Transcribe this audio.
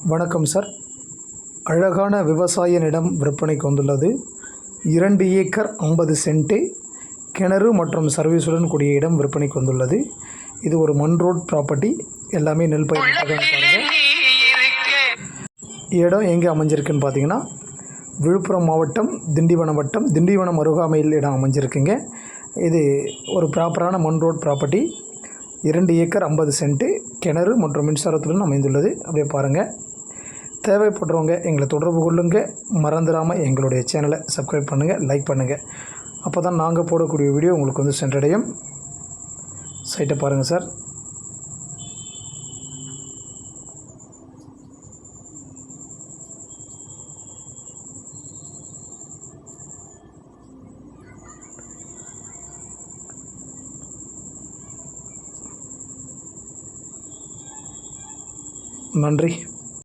வணக்கம் சார். அழகான விவசாய நிலம் விற்பனைக்கு வந்துள்ளது இரண்டு ஏக்கர் ஐம்பது சென்ட்டு கிணறு மற்றும் சர்வீஸுடன் கூடிய இடம் விற்பனைக்கு வந்துள்ளது இது ஒரு மண் ரோட் ப்ராப்பர்ட்டி எல்லாமே நெல் பயிர் பாருங்கள் இடம் எங்கே அமைஞ்சிருக்குன்னு பார்த்தீங்கன்னா விழுப்புரம் மாவட்டம் திண்டிவனம் வட்டம் திண்டிவனம் அருகாமையில் இடம் அமைஞ்சிருக்குங்க. இது ஒரு ப்ராப்பரான மண் ரோட் ப்ராப்பர்ட்டி இரண்டு ஏக்கர் ஐம்பது சென்ட்டு கிணறு மற்றும் மின்சாரத்துடன் அமைந்துள்ளது. அப்படியே பாருங்கள் தேவைப்படுறவங்க எங்களை தொடர்பு கொள்ளுங்க. மறந்துடாமல் எங்களுடைய சேனலை சப்ஸ்கிரைப் பண்ணுங்கள் லைக் பண்ணுங்கள் அப்போ தான் நாங்கள் போடக்கூடிய வீடியோ உங்களுக்கு வந்து சென்றடையும். சைட்டை பாருங்கள் சார் நன்றி.